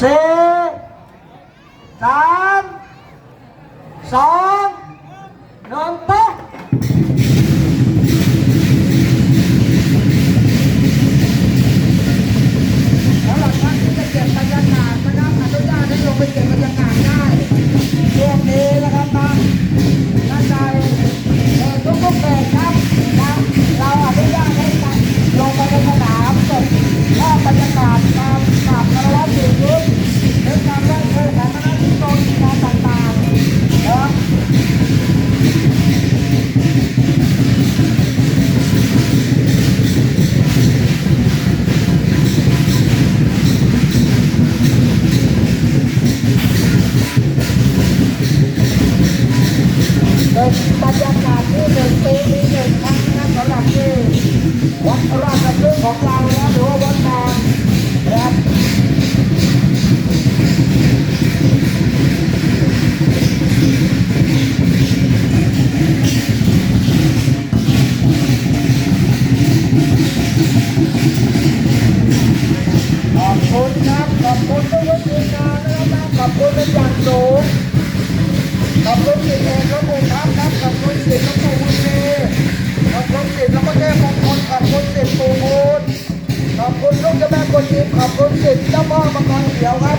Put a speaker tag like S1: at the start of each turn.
S1: สี่สามสองหนึ่งปุ๊บ
S2: สำหรับท่านที่จะเก็บบรรยากาศนะครับอนุญาตให้ลงไปเก็บบรรยากาศได้
S1: ช่วงนี้นะครับนะท่านใดเอ่อทุกๆเบรกครับนะเราอนุญาตให้ท่านลงไปในสนามเก็บภาพบรรยากาศการกราบคารวะสื่อ บรรยากาศที่หนึ่งปีมีหนึ่งครั้งนะสำหรับที่วัดราชพฤกษ์ของเรานะหรือว่าวัดมอนนะครับขอบคุณครับขอบคุณ ทีมขับคุสิบธิ์เจ้าพ่อมังกรเขียวครับ